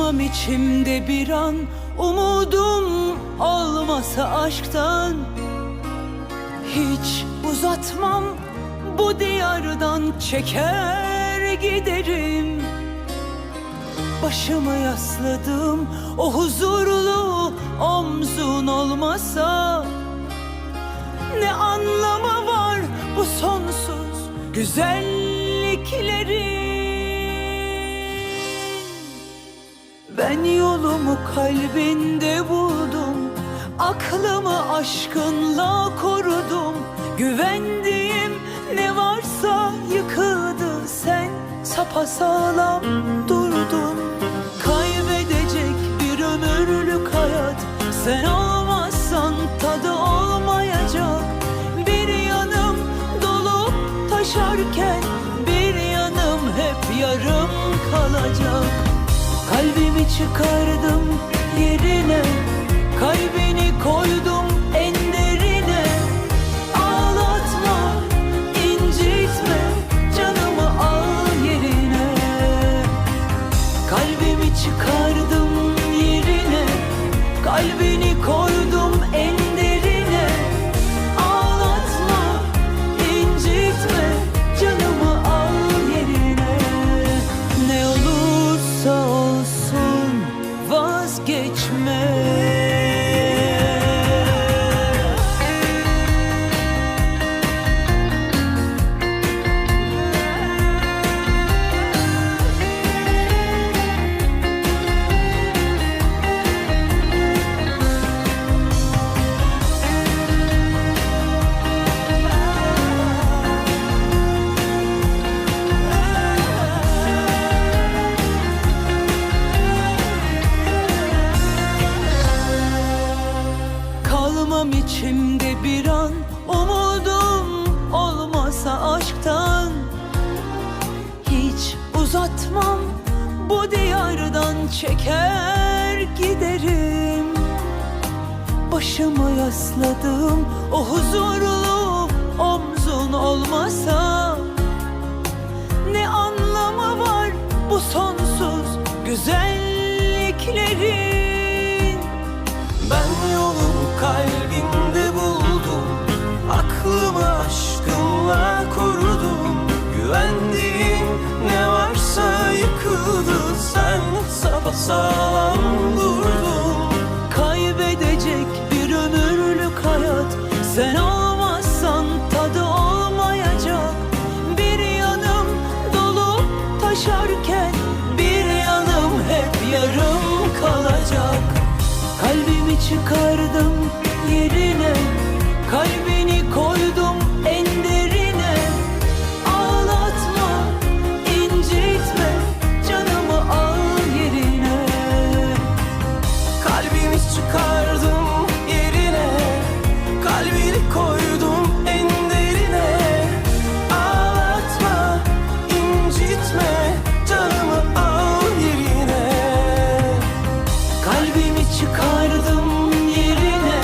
Kalmam içimde bir an Umudum olmasa aşktan. Hiç uzatmam bu diyardan Çeker giderim. Başımı yasladım o huzurlu omzun olmasa. Ne anlamı var bu sonsuz güzelliklerin Ben yolumu kalbinde buldum. Aklımı aşkınla korudum. Güvendiğim ne varsa yıkıldı. Sen sapasağlam durdun. Kaybedecek bir ömürlük hayat. Sen olmazsan tadı olmayacak. Bir yanım dolup taşarken Bir yanım hep yarım kalacak Kalbimi çıkardım yerine Kalbini koydum en derine Ağlatma, incitme Canımı al yerine. Kalbimi çıkardım yerine Kalbini koydum Çeker giderim. Başımı yasladım o huzurlu omzun olmasa. Ne anlamı var bu sonsuz güzelliklerin? Ben yolumu kalbinde buldum Aklımı aşkınla çıkardım yerine. Kalbini koydum Kalbimi çıkardım yerine.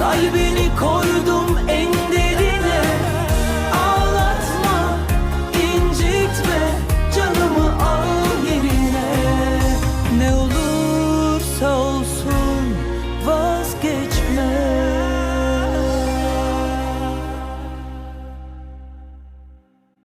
Kalbini koydum en derine